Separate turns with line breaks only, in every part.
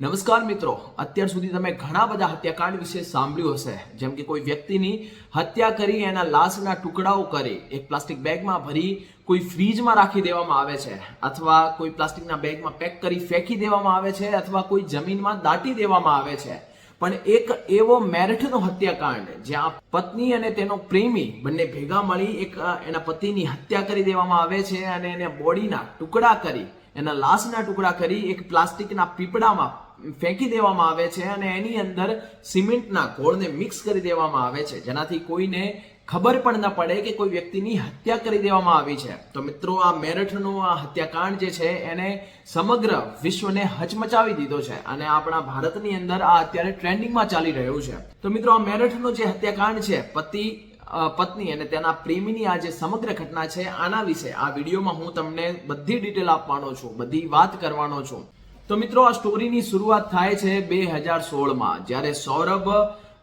નમસ્કાર મિત્રો, અત્યાર સુધી તમે ઘણા બધા હત્યાકાંડ વિશે સાંભળ્યું હશે. જેમ કે કોઈ વ્યક્તિની હત્યા કરી, એના લાશના ટુકડાઓ કરી, એક પ્લાસ્ટિક બેગમાં ભરી, કોઈ ફ્રીજમાં રાખી દેવામાં આવે છે, અથવા કોઈ પ્લાસ્ટિકના બેગમાં પેક કરી ફેંકી દેવામાં આવે છે, અથવા કોઈ જમીનમાં દાટી દેવામાં આવે છે. પણ એક એવો મેરઠનો હત્યાકાંડ, જ્યાં પત્ની અને તેનો પ્રેમી બંને ભેગા મળી એક એના પતિની હત્યા કરી દેવામાં આવે છે અને એને બોડીના ટુકડા કરી, એના લાશના ટુકડા કરી, એક પ્લાસ્ટિકના પીપળામાં ફેંકી દેવામાં આવે છે અને એની અંદર સિમેન્ટના ઘોળને મિક્સ કરી દેવામાં આવે છે. જેનાથી કોઈને ખબર પણ ન પડે કે કોઈ વ્યક્તિની હત્યા કરી દેવામાં આવી છે. તો મિત્રો, આ મેરઠનું આ હત્યાકાંડ જે છે, એને સમગ્ર વિશ્વને હચમચાવી દીધો છે અને આપણા ભારતની અંદર આ અત્યારે ટ્રેન્ડિંગમાં ચાલી રહ્યું છે. તો મિત્રો, આ મેરઠનો જે હત્યાકાંડ છે, પતિ પત્ની અને તેના પ્રેમીની આ જે સમગ્ર ઘટના છે, આના વિશે આ વિડીયોમાં હું તમને બધી ડિટેલ આપવાનો છું, બધી વાત કરવાનો છું. તો મિત્રો, આ સ્ટોરીની શરૂઆત થાય છે બે હજાર સોળમાં, જ્યારે સૌરભ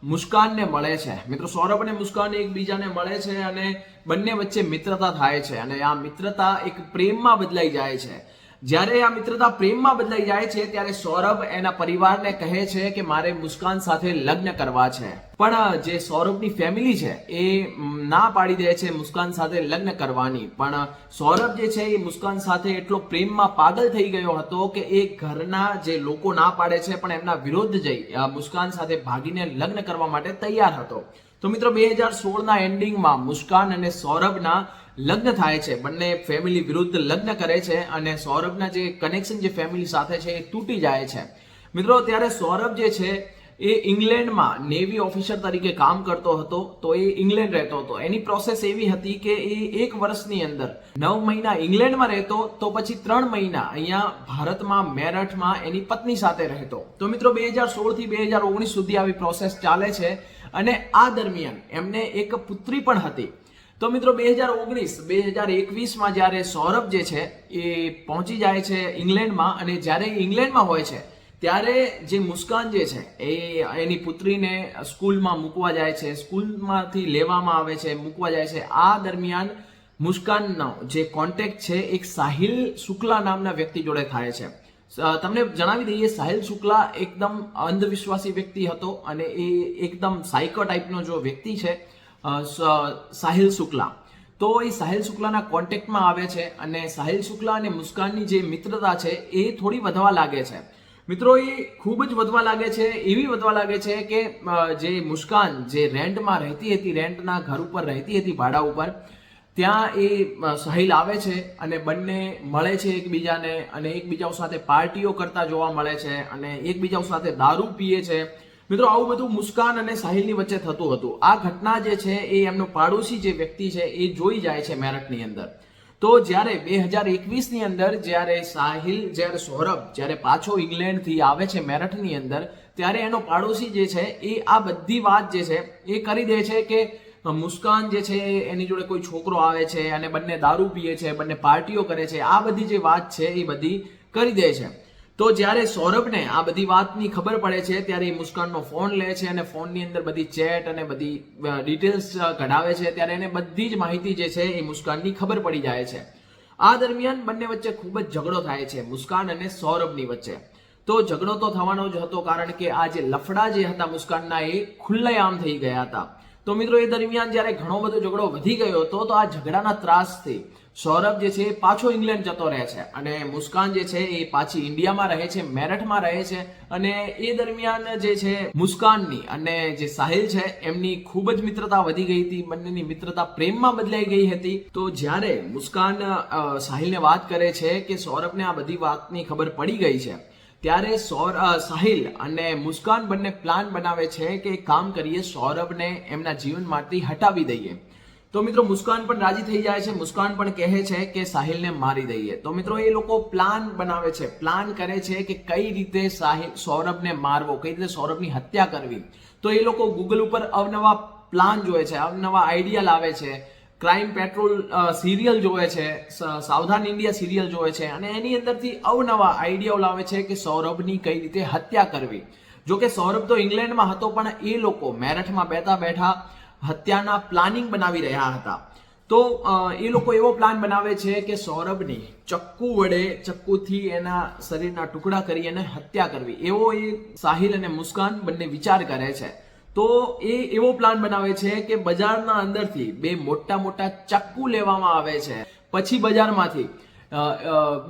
મુસ્કાનને મળે છે. મિત્રો, સૌરભ અને મુસ્કાન એકબીજાને મળે છે અને બંને વચ્ચે મિત્રતા થાય છે અને આ મિત્રતા એક પ્રેમમાં બદલાઈ જાય છે. જ્યારે આ મિત્રતા પ્રેમમાં બદલાઈ જાય છે, ત્યારે સૌરભ એના પરિવારને કહે છે કે મારે મુસ્કાન સાથે લગ્ન કરવા છે. પણ જે સૌરભની ફેમિલી છે, એ ના પાડી દે છે મુસ્કાન સાથે લગ્ન કરવાની. પણ સૌરભ જે છે એ મુસ્કાન સાથે એટલો પ્રેમમાં પાગલ થઈ ગયો હતો કે એ ઘરના જે લોકો ના પાડે છે, પણ એમના વિરોધ જઈ મુસ્કાન સાથે ભાગીને લગ્ન કરવા માટે તૈયાર હતો. તો મિત્રો, બે હજાર સોળના એન્ડિંગમાં મુસ્કાન અને સૌરભના લગ્ન થાય છે. બંને ફેમિલી વિરુદ્ધ લગ્ન કરે છે અને સૌરભના જે કનેક્શન જે ફેમિલી સાથે છે એ તૂટી જાય છે. મિત્રો, ત્યારે સૌરભ જે છે એ ઇંગ્લેન્ડમાં નેવી ઓફિસર તરીકે કામ કરતો હતો, તો એ ઇંગ્લેન્ડ રહેતો હતો. એની પ્રોસેસ એવી હતી કે એ એક વર્ષની અંદર નવ મહિના ઇંગ્લેન્ડમાં રહેતો, તો પછી ત્રણ મહિના અહીંયા ભારતમાં, મેરઠમાં એની પત્ની સાથે રહેતો. તો મિત્રો, બે હજાર સોળથી બે હજાર ઓગણીસ સુધી આવી પ્રોસેસ ચાલે છે અને આ દરમિયાન એમને એક પુત્રી પણ હતી. તો મિત્રો બે હજાર ઓગણીસ, બે હજાર એકવીસમાં જ્યારે સૌરભ જે છે એ પહોંચી જાય છે ઇંગ્લેન્ડમાં અને જ્યારે ઇંગ્લેન્ડમાં હોય છે, ત્યારે જે મુસ્કાન જે છે એ એની પુત્રીને સ્કૂલમાં મૂકવા જાય છે, સ્કૂલમાંથી લેવામાં આવે છે, મૂકવા જાય છે. આ દરમિયાન મુસ્કાનનો જે કોન્ટેક્ટ છે એક સાહિલ શુક્લા નામના વ્યક્તિ જોડે થાય છે. તમને જણાવી દઈએ, સાહિલ શુક્લા એકદમ અંધવિશ્વાસી વ્યક્તિ હતો અને એ એકદમ સાયકો ટાઈપનો જો વ્યક્તિ છે સાહિલ શુક્લા. તો એ સાહિલ શુક્લાના કોન્ટેક્ટમાં આવે છે અને સાહિલ શુક્લા અને મુસ્કાનની જે મિત્રતા છે એ થોડી વધવા લાગે છે. મિત્રો, એ ખૂબ જ વધવા લાગે છે, એવી વધવા લાગે છે કે જે મુસ્કાન જે રેન્ટમાં રહેતી હતી, રેન્ટના ઘર ઉપર રહેતી હતી ભાડા ઉપર, ત્યાં એ સાહિલ આવે છે અને બંને મળે છે એકબીજાને અને એકબીજા સાથે પાર્ટીઓ કરતા જોવા મળે છે અને એકબીજા સાથે દારૂ પીએ છે. મિત્રો, આવું બધું મુસ્કાન અને સાહિલની વચ્ચે થતું હતું. આ ઘટના જે છે એ એમનો પાડોશી જે વ્યક્તિ છે એ જોઈ જાય છે મેરઠની અંદર. તો જ્યારે બે હજાર એકવીસની અંદર જ્યારે સાહિલ, જ્યારે સૌરભ, જ્યારે પાછો ઇંગ્લેન્ડથી આવે છે મેરઠની અંદર, ત્યારે એનો પાડોશી જે છે એ આ બધી વાત જે છે એ કરી દે છે કે મુસ્કાન જે છે એની જોડે કોઈ છોકરો આવે છે અને બંને દારૂ પીએ છે, બંને પાર્ટીઓ કરે છે. આ બધી જે વાત છે એ બધી કરી દે છે. તો જ્યારે સૌરભને આ બધી વાતની ખબર પડે છે, ત્યારે એ મુસ્કાનનો ફોન લે છે અને ફોનની અંદર બધી ચેટ અને બધી ડિટેલ્સ કઢાવે છે, ત્યારે એને બધી જ માહિતી જે છે એ મુસ્કાનની ખબર પડી જાય છે. આ દરમિયાન બંને વચ્ચે ખૂબ જ ઝઘડો થાય છે, મુસ્કાન અને સૌરભની વચ્ચે. તો ઝઘડો તો થવાનો જ હતો, કારણ કે આ જે લફડા જે હતા મુસ્કાનના એ ખુલ્લેઆમ થઈ ગયા હતા. તો મિત્રો, એ દરમિયાન જ્યારે ઘણો બધો ઝઘડો વધી ગયો હતો, તો આ ઝઘડાના ત્રાસથી સૌરભ જે છે એ પાછો ઇંગ્લેન્ડ જતો રહે છે. અને મુસ્કાન જે છે એ પાછી ઇન્ડિયામાં રહે છે, મેરઠમાં રહે છે. અને એ દરમિયાન જે છે મુસ્કાનની અને જે સાહિલ છે, એમની ખૂબ જ મિત્રતા વધી ગઈ હતી, બંનેની મિત્રતા પ્રેમમાં બદલાઈ ગઈ હતી. તો જ્યારે મુસ્કાન સાહિલને વાત કરે છે કે સૌરભને આ બધી વાતની ખબર પડી ગઈ છે ત્યારે સૌર સાહિલ અને મુસ્કાન બંને પ્લાન બનાવે છે કે કામ કરીએ, સૌરભને એમના જીવનમાંથી હટાવી દઈએ. તો મિત્રો, મુસ્કાન પણ રાજી થઈ જાય છે. મુસ્કાન પણ કહે છે કે સાહિલને મારી દઈએ. તો મિત્રો, એ લોકો પ્લાન બનાવે છે. પ્લાન કરે છે કે કઈ રીતે સાહિલ, સૌરભને મારવો, કઈ રીતે સૌરભની હત્યા કરવી. તો એ લોકો ગૂગલ ઉપર અવનવા પ્લાન જોવે છે. અવનવા આઈડિયા લાવે છે. ક્રાઇમ પેટ્રોલ સિરિયલ જોવે છે સાવધાન ઇન્ડિયા સિરિયલ જોવે છે અને એની અંદરથી અવનવા આઈડિયાઓ લાવે છે કે સૌરભની કઈ રીતે હત્યા કરવી. જો કે સૌરભ તો ઇંગ્લેન્ડમાં હતો, પણ એ લોકો મેરઠમાં બેઠા બેઠા હત્યાના પ્લાનિંગ બનાવી રહ્યા હતા. તો એ લોકો એવો પ્લાન બનાવે છે કે સૌરભની ચક્કુ વડે, ચક્કુથી એના શરીરના ટુકડા કરી અને હત્યા કરવી. એવો એ સાહિલ અને મુસ્કાન બંને વિચાર કરે છે. તો એ એવો પ્લાન બનાવે છે કે બજારના અંદરથી બે મોટા મોટા ચક્કુ લેવામાં આવે છે. પછી બજારમાંથી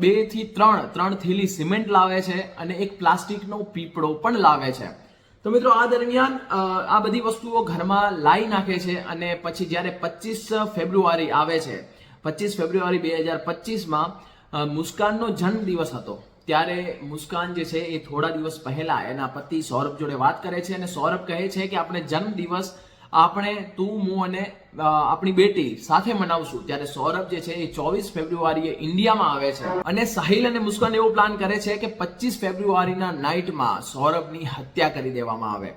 બેથી ત્રણ ત્રણ થેલી સિમેન્ટ લાવે છે અને એક પ્લાસ્ટિકનો પીપળો પણ લાવે છે. તો મિત્રો, આ દરમિયાન આ બધી વસ્તુઓ ઘરમાં લાવી નાખે છે અને પછી જ્યારે પચીસ ફેબ્રુઆરી આવે છે, પચીસ ફેબ્રુઆરી બે હજાર પચીસમાં મુસ્કાનનો જન્મદિવસ હતો. ત્યારે મુસ્કાન જે છે એ થોડા દિવસ પહેલા એના પતિ સૌરભ જોડે વાત કરે છે અને સૌરભ કહે છે કે આપણે જન્મદિવસ આપણે તું, હું અને આપણી બેટી સાથે મનાવશું. ત્યારે સૌરભ જે છે એ ચોવીસ ફેબ્રુઆરીએ ઇન્ડિયામાં આવે છે. અને સાહિલ અને મુસ્કાન એવો પ્લાન કરે છે કે પચીસ ફેબ્રુઆરીના નાઇટમાં સૌરભની હત્યા કરી દેવામાં આવે.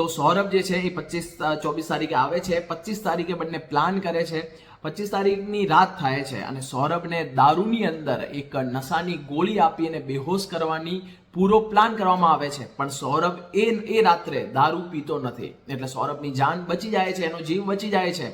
તો સૌરભ જે છે એ પચીસ ચોવીસ તારીખે આવે છે. પચીસ તારીખે બંને પ્લાન કરે છે. પચીસ તારીખની રાત થાય છે અને સૌરભને દારૂની અંદર એક નશાની ગોળી આપી અને બેહોશ કરવાની પૂરો પ્લાન કરવામાં આવે છે. પણ સૌરભ એ એ રાત્રે દારૂ પીતો નથી. એટલે સૌરભની જાન બચી જાય છે, એનો જીવ બચી જાય છે.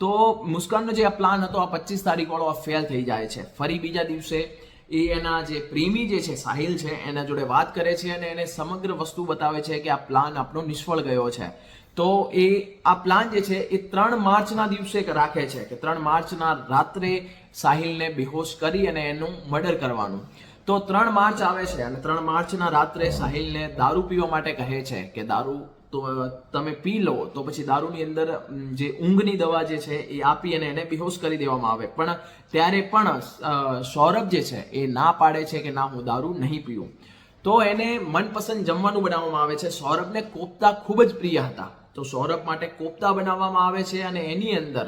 તો મુસ્કાનનો જે આ પ્લાન હતો, આ પચીસ તારીખવાળો આ ફેલ થઈ જાય છે. ફરી બીજા દિવસે એ એના જે પ્રેમી જે છે, સાહિલ છે, એના જોડે વાત કરે છે અને એને સમગ્ર વસ્તુ બતાવે છે કે આ પ્લાન આપણો નિષ્ફળ ગયો છે. તો એ આ પ્લાન જે છે, એ ત્રણ માર્ચના દિવસે રાખે છે કે ત્રણ માર્ચના રાત્રે સાહિલને બેહોશ કરી અને એનું મર્ડર કરવાનું. તો ત્રણ માર્ચ આવે છે અને ત્રણ માર્ચના રાત્રે સાહિલને દારૂ પીવા માટે કહે છે કે દારૂ તો તમે પી લો, તો પછી દારૂની અંદર જે ઊંઘની દવા જે છે એ આપી અને એને બેહોશ કરી દેવામાં આવે. પણ ત્યારે પણ સૌરભ જે છે એ ના પાડે છે કે ના, હું દારૂ નહીં પીવું. તો એને મનપસંદ જમવાનું બનાવવામાં આવે છે. સૌરભને કોફતા ખૂબ જ પ્રિય હતા. તો સૌરભ માટે કોફતા બનાવવામાં આવે છે અને એની અંદર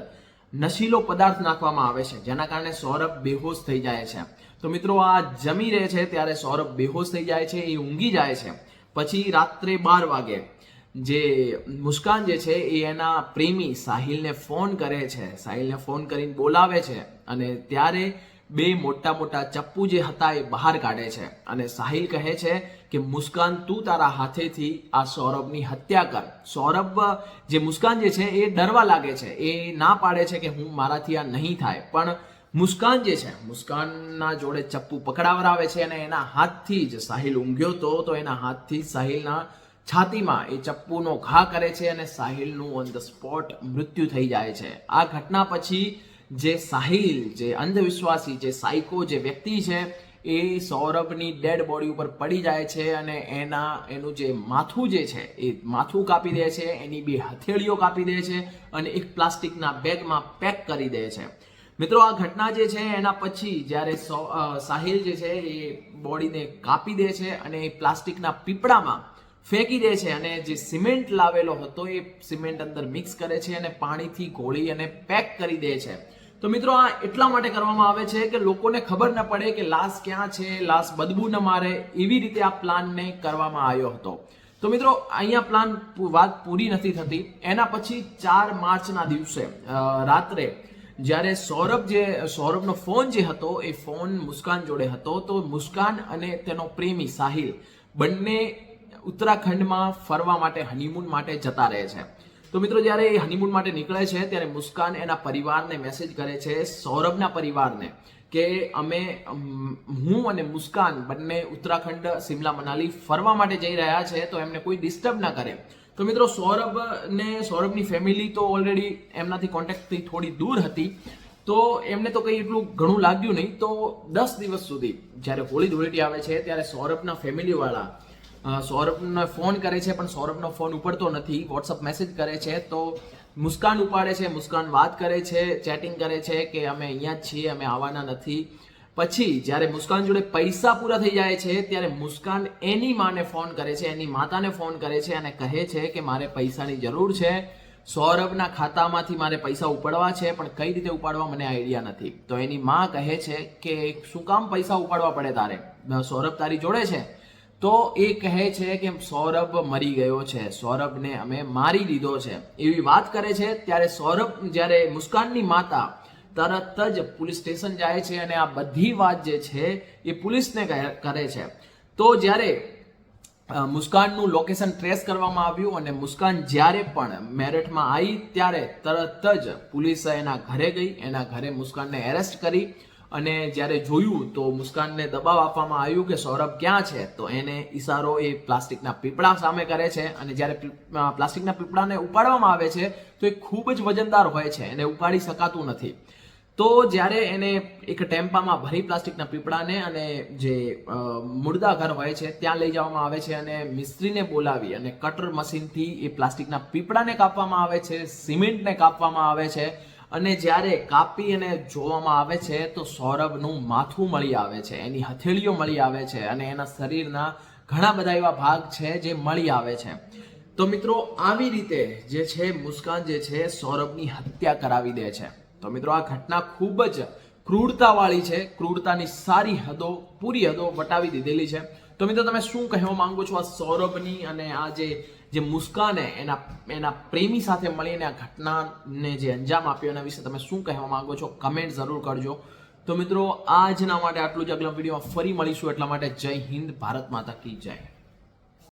નશીલો પદાર્થ નાખવામાં આવે છે, જેના કારણે સૌરભ બેહોશ થઈ જાય છે. તો મિત્રો, આ જમી રહે છે ત્યારે સૌરભ બેહોશ થઈ જાય છે, એ ઊંઘી જાય છે. પછી રાત્રે બાર વાગે જે મુસ્કાન જે છે એ એના પ્રેમી સાહિલને ફોન કરે છે. સાહિલને ફોન કરીને બોલાવે છે અને ત્યારે બે મોટા મોટા ચપ્પુ જે હતા એ બહાર કાઢે છે. અને સાહિલ કહે છે કે, મુસ્કાન, તું તારા હાથેથી આ સૌરભની હત્યા કર. સૌરભ જે મુસ્કાન જે છે એ ડરવા લાગે છે. એ ના પાડે છે કે, હું મારાથી આ નહીં થાય. પણ મુસ્કાન જે છે, મુસ્કાનના જોડે ચપ્પુ પકડાવરાવે છે અને એના હાથથી જ સાહિલ ઊંઘ્યો તો તો એના હાથથી સાહિલના છાતીમાં એ ચપ્પુનો ઘા કરે છે અને સાહિલનું ઓન ધ સ્પોટ મૃત્યુ થઈ જાય છે. આ ઘટના પછી જે સાહિલ, જે અંધવિશ્વાસી, જે સાયકો, જે વ્યક્તિ છે, એ સૌરભની ડેડ બોડી ઉપર પડી જાય છે અને એના, એનું જે માથું જે છે, એ માથું કાપી દે છે, એની બે હથેળીઓ કાપી દે છે અને એક પ્લાસ્ટિકના બેગમાં પેક કરી દે છે. મિત્રો, આ ઘટના જે છે, એના પછી જ્યારે સાહિલ જે છે, એ બોડીને કાપી દે છે અને એ પ્લાસ્ટિકના પીપળામાં ફેંકી દે છે અને જે સિમેન્ટ લાવેલો હતો, એ સિમેન્ટ અંદર મિક્સ કરે છે અને પાણીથી ઘોળી અને પેક કરી દે છે. તો મિત્રો, આ એટલા માટે કરવામાં આવે છે કે લોકોને ખબર ન પડે કે લાશ ક્યાં છે, લાશ બદબુ ન મારે, એવી રીતે આ પ્લાનને કરવામાં આવ્યો હતો. તો મિત્રો, અહીંયા પ્લાન વાત પૂરી નથી થતી. એના પછી ચાર માર્ચના દિવસે રાત્રે જ્યારે સૌરભ જે, સૌરભનો ફોન જે હતો, એ ફોન મુસ્કાન જોડે હતો, તો મુસ્કાન અને તેનો પ્રેમી સાહિલ બંને ઉત્તરાખંડમાં ફરવા માટે હનીમૂન માટે જતા રહે છે. તો મિત્રો, જ્યારે એ હનીમૂન માટે નીકળે છે, ત્યારે મુસ્કાન એના પરિવારને મેસેજ કરે છે, સૌરભના પરિવારને, કે અમે હું અને મુસ્કાન બંને ઉત્તરાખંડ, શિમલા, મનાલી ફરવા માટે જઈ રહ્યા છે, તો એમને કોઈ ડિસ્ટર્બ ના કરે. તો મિત્રો સૌરભ ને સૌરભની ફેમિલી તો ઓલરેડી એમનાથી કોન્ટેક્ટથી થોડી દૂર હતી. તો એમને તો કંઈ એટલું ઘણું લાગ્યું નહીં. તો દસ દિવસ સુધી જ્યારે હોળી ધૂળેટી આવે છે ત્યારે સૌરભના ફેમિલીવાળા સૌરભને ફોન કરે છે, પણ સૌરભનો ફોન ઉપડતો નથી. વોટ્સઅપ મેસેજ કરે છે. તો મુસ્કાન ઉપાડે છે, મુસ્કાન વાત કરે છે ચેટિંગ કરે છે કે અમે અહીંયા જ છીએ, અમે આવવાના નથી. પછી જ્યારે મુસ્કાન જોડે પૈસા પૂરા થઈ જાય છે, ત્યારે મુસ્કાન એની માને ફોન કરે છે, એની માતાને ફોન કરે છે અને કહે છે કે મારે પૈસાની જરૂર છે. સૌરભના ખાતામાંથી મારે પૈસા ઉપાડવા છે, પણ કઈ રીતે ઉપાડવા મને આઈડિયા નથી. તો એની માં કહે છે કે, શું કામ પૈસા ઉપાડવા પડે તારે? સૌરભ તારી જોડે છે? તો એ કહે છે કે, સૌરભ મરી ગયો છે. સૌરભને અમે મારી દીધો છે. એવી વાત કરે છે, ત્યારે સૌરભ જ્યારે મુસ્કાનની માતા તરત જ પોલીસ સ્ટેશન જાય છે અને આ બધી વાત જે છે એ પોલીસને કરે છે. તો જ્યારે મુસ્કાનનું લોકેશન ટ્રેસ કરવામાં આવ્યું અને મુસ્કાન જ્યારે પણ મેરઠમાં આવી ત્યારે તરત જ પોલીસે એના ઘરે ગઈ, એના ઘરે મુસ્કાનને એરેસ્ટ કરી અને જ્યારે જોયું તો મુસ્કાનને દબાવ આપવામાં આવ્યું કે સૌરભ ક્યાં છે, તો એને ઈશારો એ પ્લાસ્ટિકના પીપળા સામે કરે છે અને જ્યારે પ્લાસ્ટિકના પીપળાને ઉપાડવામાં આવે છે, તો એ ખૂબ જ વજનદાર હોય છે, એને ઉપાડી શકાતું નથી. તો જ્યારે એને એક ટેમ્પામાં ભરી પ્લાસ્ટિકના પીપળાને અને જે મુર્દા ઘર હોય છે, ત્યાં લઈ જવામાં આવે છે અને મિસ્ત્રીને બોલાવી અને કટર મશીનથી એ પ્લાસ્ટિકના પીપળાને કાપવામાં આવે છે, સિમેન્ટને કાપવામાં આવે છે અને જ્યારે કાપી અને જોવામાં આવે છે, તો સૌરભનું માથું મળી આવે છે, એની હથેળીઓ મળી આવે છે અને એના શરીરના ઘણા બધા એવા ભાગ છે જે મળી આવે છે. તો મિત્રો, આવી રીતે જે છે, મુસ્કાન જે છે, સૌરભની હત્યા કરાવી દે છે. તો મિત્રો, આ ઘટના ખૂબ જ ક્રૂરતાવાળી છે. ક્રૂરતાની સારી હદો, પૂરી હદો વટાવી દીધેલી છે. તો મિત્રો, તમે શું કહેવા માંગો છો આ સૌરભની અને આ જે જે મુસ્કાને એના એના પ્રેમી સાથે મળીને આ ઘટનાને જે અંજામ આપ્યો એના વિશે તમે શું કહેવા માંગો છો? કમેન્ટ જરૂર કરજો. તો મિત્રો, આજના માટે આટલું જ. અગલા વિડીયોમાં ફરી મળીશું. એટલા માટે જય હિન્દ, ભારત માતા કી જય.